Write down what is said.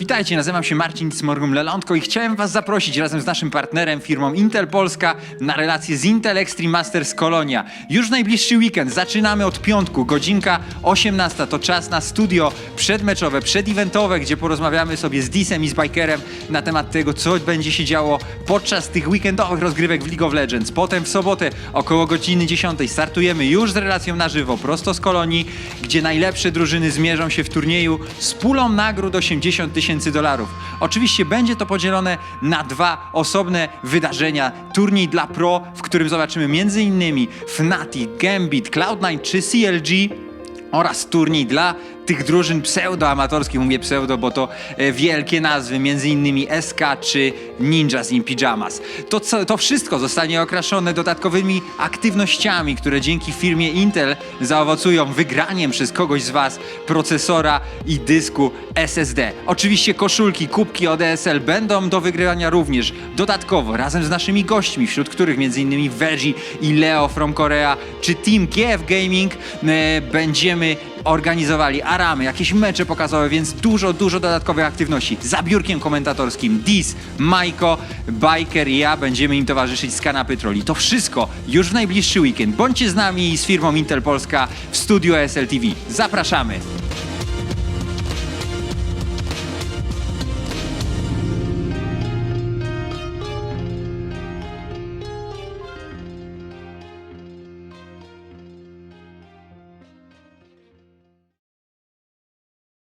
Witajcie, nazywam się Marcin Smorgum Lelątko i chciałem Was zaprosić razem z naszym partnerem, firmą Intel Polska, na relację z Intel Extreme Masters Kolonia. Już w najbliższy weekend, zaczynamy od piątku, godzinka 18, to czas na studio przedmeczowe, przedeventowe, gdzie porozmawiamy sobie z Disem i z Bikerem na temat tego, co będzie się działo podczas tych weekendowych rozgrywek w League of Legends. Potem w sobotę około godziny 10 startujemy już z relacją na żywo, prosto z Kolonii, gdzie najlepsze drużyny zmierzą się w turnieju z pulą nagród 80 tysięcy dolarów. Oczywiście będzie to podzielone na dwa osobne wydarzenia. Turniej dla pro, w którym zobaczymy m.in. Fnatic, Gambit, Cloud9 czy CLG oraz turniej dla tych drużyn pseudoamatorskich, mówię pseudo, bo to e, wielkie nazwy, między innymi SK czy Ninjas in Pyjamas. To, co, to wszystko zostanie okraszone dodatkowymi aktywnościami, które dzięki firmie Intel zaowocują wygraniem przez kogoś z Was procesora i dysku SSD. Oczywiście koszulki, kubki od ESL będą do wygrywania również dodatkowo razem z naszymi gośćmi, wśród których m.in. Veggie i Leo from Korea czy Team GF Gaming e, będziemy organizowali aramy, jakieś mecze pokazowe, więc dużo, dużo dodatkowych aktywności. Za biurkiem komentatorskim Dis, Majko, Biker i ja będziemy im towarzyszyć z kanapy Troli. To wszystko już w najbliższy weekend. Bądźcie z nami i z firmą Intel Polska w studio SLTV. Zapraszamy!